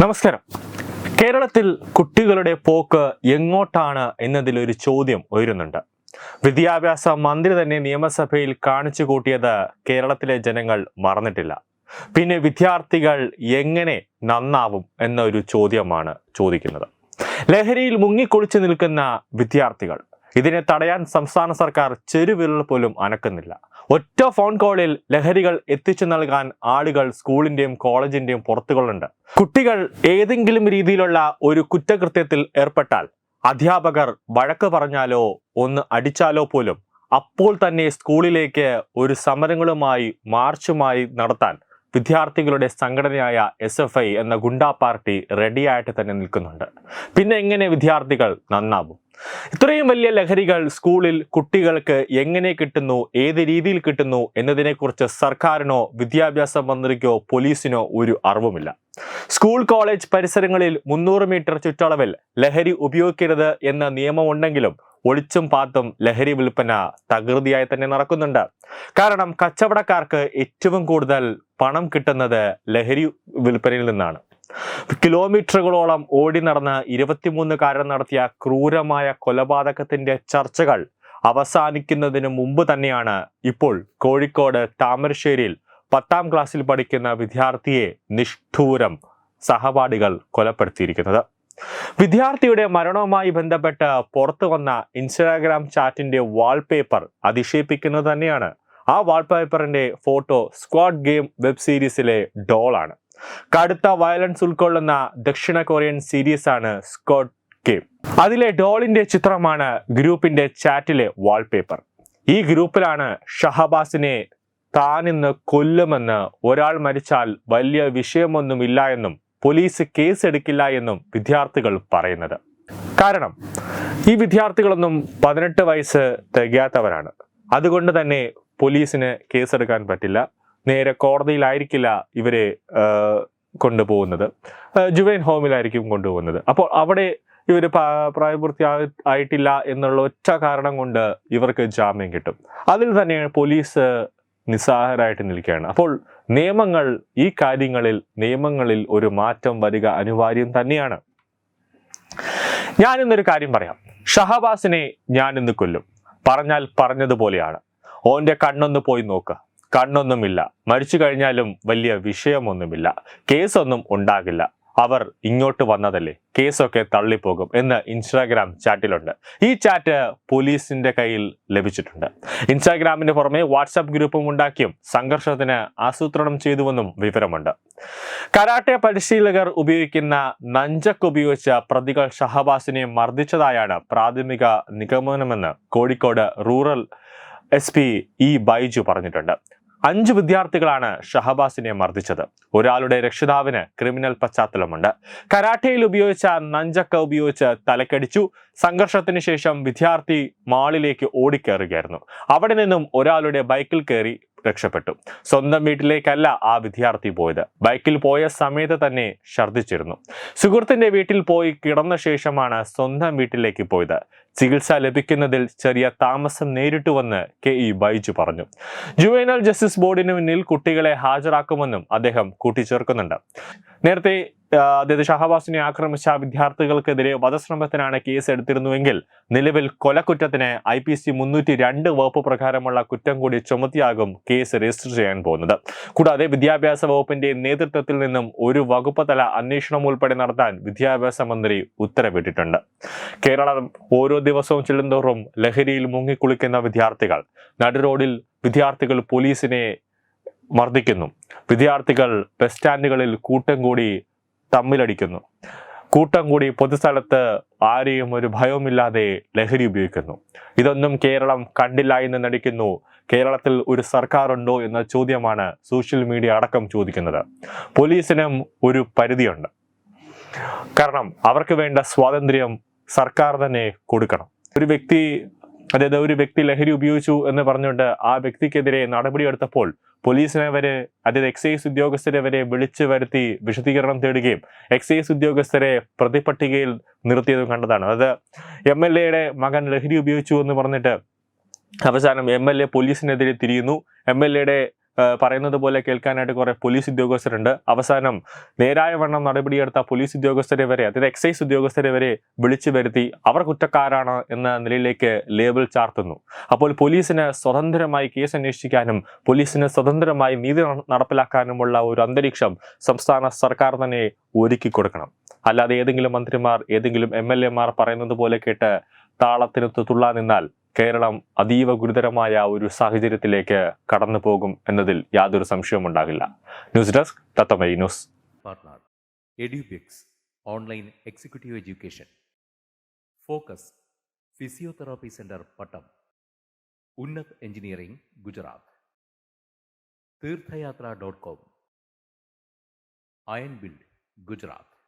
നമസ്കാരം. കേരളത്തിൽ കുട്ടികളുടെ പോക്ക് എങ്ങോട്ടാണ് എന്നതിലൊരു ചോദ്യം ഉയരുന്നുണ്ട്. വിദ്യാഭ്യാസ മന്ത്രി തന്നെ നിയമസഭയിൽ കാണിച്ചു കൂട്ടിയത് കേരളത്തിലെ ജനങ്ങൾ മറന്നിട്ടില്ല. പിന്നെ വിദ്യാർത്ഥികൾ എങ്ങനെ നന്നാവും എന്നൊരു ചോദ്യമാണ് ചോദിക്കുന്നത്. ലഹരിയിൽ മുങ്ങിക്കുളിച്ചു നിൽക്കുന്ന വിദ്യാർത്ഥികൾ ഇതിനെ തടയാൻ സംസ്ഥാന സർക്കാർ ചെരുവിരൽ പോലും അനക്കുന്നില്ല. ഒറ്റ ഫോൺ കോളിൽ ലഹരികൾ എത്തിച്ചു നൽകാൻ ആളുകൾ സ്കൂളിന്റെയും കോളേജിന്റെയും പുറത്തുകളുണ്ട്. കുട്ടികൾ ഏതെങ്കിലും രീതിയിലുള്ള ഒരു കുറ്റകൃത്യത്തിൽ ഏർപ്പെട്ടാൽ അധ്യാപകർ വഴക്ക് പറഞ്ഞാലോ ഒന്ന് അടിച്ചാലോ പോലും അപ്പോൾ തന്നെ സ്കൂളിലേക്ക് ഒരു സമരങ്ങളുമായി മാർച്ചുമായി നടത്താൻ വിദ്യാർത്ഥികളുടെ സംഘടനയായ എസ് എഫ് ഐ എന്ന ഗുണ്ടാ പാർട്ടി റെഡിയായിട്ട് തന്നെ നിൽക്കുന്നുണ്ട്. പിന്നെ എങ്ങനെ വിദ്യാർത്ഥികൾ നന്നാവും? ഇത്രയും വലിയ ലഹരികൾ സ്കൂളിൽ കുട്ടികൾക്ക് എങ്ങനെ കിട്ടുന്നു? ഏത് രീതിയിൽ കിട്ടുന്നു? എന്നതിനെക്കുറിച്ച് സർക്കാരിനോ വിദ്യാഭ്യാസ മന്ത്രിക്കോ പോലീസിനോ ഒരു അറിവുമില്ല. സ്കൂൾ കോളേജ് പരിസരങ്ങളിൽ മുന്നൂറ് മീറ്റർ ചുറ്റളവിൽ ലഹരി ഉപയോഗിക്കരുത് എന്ന നിയമമുണ്ടെങ്കിലും ഒളിച്ചും പാത്തും ലഹരി വിൽപ്പന തകൃതിയായി തന്നെ നടക്കുന്നുണ്ട്. കാരണം കച്ചവടക്കാർക്ക് ഏറ്റവും കൂടുതൽ പണം കിട്ടുന്നത് ലഹരി വിൽപ്പനയിൽ നിന്നാണ്. കിലോമീറ്ററുകളോളം ഓടി നടന്ന് ഇരുപത്തിമൂന്നുകാരൻ നടത്തിയ ക്രൂരമായ കൊലപാതകത്തിന്റെ ചർച്ചകൾ അവസാനിക്കുന്നതിന് മുമ്പ് തന്നെയാണ് ഇപ്പോൾ കോഴിക്കോട് താമരശ്ശേരിയിൽ പത്താം ക്ലാസ്സിൽ പഠിക്കുന്ന വിദ്യാർത്ഥിയെ നിഷ്ഠൂരം സഹപാഠികൾ കൊലപ്പെടുത്തിയിരിക്കുന്നത്. വിദ്യാർത്ഥിയുടെ മരണവുമായി ബന്ധപ്പെട്ട് പുറത്തു വന്ന ഇൻസ്റ്റാഗ്രാം ചാറ്റിന്റെ വാൾപേപ്പർ അതിശയിപ്പിക്കുന്നത് തന്നെയാണ്. ആ വാൾപേപ്പറിന്റെ ഫോട്ടോ സ്ക്വാഡ് ഗെയിം വെബ് സീരീസിലെ ഡോളാണ്. കടുത്ത വയലൻസ് ഉൾക്കൊള്ളുന്ന ദക്ഷിണ കൊറിയൻ സീരീസ് ആണ് സ്ക്വാഡ് ഗെയിം. അതിലെ ഡോളിന്റെ ചിത്രമാണ് ഗ്രൂപ്പിന്റെ ചാറ്റിലെ വാൾപേപ്പർ. ഈ ഗ്രൂപ്പിലാണ് ഷഹബാസിനെ താനിന്ന് കൊല്ലുമെന്ന് ഒരാൾ മരിച്ചാൽ വലിയ വിഷയമൊന്നുമില്ല എന്നും പോലീസ് കേസെടുക്കില്ല എന്നും വിദ്യാർത്ഥികൾ പറയുന്നത്. കാരണം ഈ വിദ്യാർത്ഥികളൊന്നും പതിനെട്ട് വയസ്സ് തികയാത്തവരാണ്. അതുകൊണ്ട് തന്നെ പോലീസിന് കേസെടുക്കാൻ പറ്റില്ല. നേരെ കോടതിയിലായിരിക്കില്ല ഇവരെ കൊണ്ടുപോകുന്നത്. ജുവൈൻ ഹോമിലായിരിക്കും കൊണ്ടുപോകുന്നത്. അപ്പോൾ അവിടെ ഇവർ പ്രായപൂർത്തി ആയിട്ടില്ല എന്നുള്ള ഒറ്റ കാരണം കൊണ്ട് ഇവർക്ക് ജാമ്യം കിട്ടും. അതിൽ തന്നെ പോലീസ് നിസ്സാഹരായിട്ട് നിൽക്കുകയാണ്. അപ്പോൾ നിയമങ്ങൾ ഈ കാര്യങ്ങളിൽ നിയമങ്ങളിൽ ഒരു മാറ്റം വരിക അനിവാര്യം തന്നെയാണ്. ഞാൻ ഇന്നൊരു കാര്യം പറയാം. ഷഹബാസിനെ ഞാൻ കൊല്ലും. പറഞ്ഞാൽ പറഞ്ഞതുപോലെയാണ്. ഓന്റെ കണ്ണൊന്ന് പോയി നോക്കുക കണ്ണൊന്നുമില്ല. മരിച്ചു കഴിഞ്ഞാലും വലിയ വിഷയമൊന്നുമില്ല. കേസൊന്നും ഉണ്ടാകില്ല. അവർ ഇങ്ങോട്ട് വന്നതല്ലേ? കേസൊക്കെ തള്ളിപ്പോകും എന്ന് ഇൻസ്റ്റാഗ്രാം ചാറ്റിലുണ്ട്. ഈ ചാറ്റ് പോലീസിന്റെ കയ്യിൽ ലഭിച്ചിട്ടുണ്ട്. ഇൻസ്റ്റാഗ്രാമിന് പുറമെ വാട്സാപ്പ് ഗ്രൂപ്പും ഉണ്ടാക്കിയും സംഘർഷത്തിന് ആസൂത്രണം ചെയ്തുവെന്നും വിവരമുണ്ട്. കരാട്ടെ പരിശീലകർ ഉപയോഗിക്കുന്ന നഞ്ചക്ക് ഉപയോഗിച്ച് പ്രതികൾ ഷഹബാസിനെ മർദ്ദിച്ചതായാണ് പ്രാഥമിക നിഗമനമെന്ന് Kozhikode rural S P E Baiju പറഞ്ഞിട്ടുണ്ട്. അഞ്ച് വിദ്യാർത്ഥികളാണ് ഷഹബാസിനെ മർദ്ദിച്ചത്. ഒരാളുടെ രക്ഷിതാവിന് ക്രിമിനൽ പശ്ചാത്തലമുണ്ട്. കരാട്ടയിൽ ഉപയോഗിച്ച നഞ്ചക്ക ഉപയോഗിച്ച് തലക്കടിച്ചു. സംഘർഷത്തിന് ശേഷം വിദ്യാർത്ഥി മാളിലേക്ക് ഓടിക്കേറുകയായിരുന്നു. അവിടെ നിന്നും ഒരാളുടെ ബൈക്കിൽ കയറി രക്ഷപ്പെട്ടു. സ്വന്തം വീട്ടിലേക്കല്ല ആ വിദ്യാർത്ഥി പോയത്. ബൈക്കിൽ പോയ സമയത്ത് തന്നെ ഛർദ്ദിച്ചിരുന്നു. സുഹൃത്തിന്റെ വീട്ടിൽ പോയി കിടന്ന ശേഷമാണ് സ്വന്തം വീട്ടിലേക്ക് പോയത്. ചികിത്സ ലഭിക്കുന്നതിൽ ചെറിയ താമസം നേരിട്ടുവെന്ന് കെ ഇ ബൈജു പറഞ്ഞു. ജുവൈനൽ ജസ്റ്റിസ് ബോർഡിന് മുന്നിൽ കുട്ടികളെ ഹാജരാക്കുമെന്നും അദ്ദേഹം കൂട്ടിച്ചേർക്കുന്നുണ്ട്. നേരത്തെ അതായത് ഷഹബാസിനെ ആക്രമിച്ച വിദ്യാർത്ഥികൾക്കെതിരെ വധശ്രമത്തിനാണ് കേസ് എടുത്തിരുന്നുവെങ്കിൽ നിലവിൽ കൊലക്കുറ്റത്തിന് ഐ പി സി മുന്നൂറ്റി രണ്ട് വകുപ്പ് പ്രകാരമുള്ള കുറ്റം കൂടി ചുമത്തിയാകും കേസ് രജിസ്റ്റർ ചെയ്യാൻ പോകുന്നത്. കൂടാതെ വിദ്യാഭ്യാസ വകുപ്പിന്റെ നേതൃത്വത്തിൽ നിന്നും ഒരു വകുപ്പ് തല അന്വേഷണം ഉൾപ്പെടെ നടത്താൻ വിദ്യാഭ്യാസ മന്ത്രി ഉത്തരവിട്ടിട്ടുണ്ട്. കേരളം ഓരോ ദിവസവും ചെല്ലുന്തോറും ലഹരിയിൽ മുങ്ങിക്കുളിക്കുന്ന വിദ്യാർത്ഥികൾ നടുറോഡിൽ വിദ്യാർത്ഥികൾ പോലീസിനെ മർദ്ദിക്കുന്നു. വിദ്യാർത്ഥികൾ ബസ് സ്റ്റാൻഡുകളിൽ കൂട്ടം കൂടി തമ്മിലടിക്കുന്നു. കൂട്ടം കൂടി പൊതുസ്ഥലത്ത് ആരെയും ഒരു ഭയവുമില്ലാതെ ലഹരി ഉപയോഗിക്കുന്നു. ഇതൊന്നും കേരളം കണ്ടില്ല എന്ന് നടിക്കുന്നു. കേരളത്തിൽ ഒരു സർക്കാർ ഉണ്ടോ എന്ന ചോദ്യമാണ് സോഷ്യൽ മീഡിയ അടക്കം ചോദിക്കുന്നത്. പോലീസിനും ഒരു പരിധിയുണ്ട്. കാരണം അവർക്ക് വേണ്ട സ്വാതന്ത്ര്യം സർക്കാർ തന്നെ കൊടുക്കണം. ഒരു വ്യക്തി അതായത് ഒരു വ്യക്തി ലഹരി ഉപയോഗിച്ചു എന്ന് പറഞ്ഞുകൊണ്ട് ആ വ്യക്തിക്കെതിരെ നടപടിയെടുത്തപ്പോൾ പോലീസിനെ വരെ അതായത് എക്സൈസ് ഉദ്യോഗസ്ഥരെ വരെ വിളിച്ചു വരുത്തി വിശദീകരണം തേടുകയും എക്സൈസ് ഉദ്യോഗസ്ഥരെ പ്രതിപട്ടികയിൽ നിർത്തിയതും കണ്ടതാണ്. അത് എം എൽ എയുടെ മകൻ ലഹരി ഉപയോഗിച്ചു എന്ന് പറഞ്ഞിട്ട് അവസാനം എം എൽ എ പോലീസിനെതിരെ തിരിയുന്നു. എം എൽ എയുടെ പറയുന്നത് പോലെ കേൾക്കാനായിട്ട് കുറേ പോലീസ് ഉദ്യോഗസ്ഥരുണ്ട്. അവസാനം നേരായ വണ്ണം നടപടിയെടുത്ത പോലീസ് ഉദ്യോഗസ്ഥരെ വരെ അതായത് എക്സൈസ് ഉദ്യോഗസ്ഥരെ വരെ വിളിച്ചു വരുത്തി അവർ കുറ്റക്കാരാണ് എന്ന നിലയിലേക്ക് ലേബിൾ ചാർത്തുന്നു. അപ്പോൾ പോലീസിന് സ്വതന്ത്രമായി കേസ് അന്വേഷിക്കാനും പോലീസിന് സ്വതന്ത്രമായി നീതി നടപ്പിലാക്കാനുമുള്ള ഒരു അന്തരീക്ഷം സംസ്ഥാന സർക്കാർ തന്നെ ഒരുക്കി കൊടുക്കണം. അല്ലാതെ ഏതെങ്കിലും മന്ത്രിമാർ ഏതെങ്കിലും എം എൽ എമാർ പറയുന്നത് പോലെ കേട്ട് താളത്തിനൊത്ത് തുള്ളാൻ നിന്നാൽ കേരളം അതീവ ഗുരുതരമായ ഒരു സാഹചര്യത്തിലേക്ക് കടന്നു പോകും എന്നതിൽ യാതൊരു സംശയവും ഉണ്ടാകില്ല. News desk തത്തമൈ news. Edubix online executive education. Focus physiotherapy centre Pattom. Unnath engineering Gujarat. Theerthayathra dot com. Iron build Gujarat.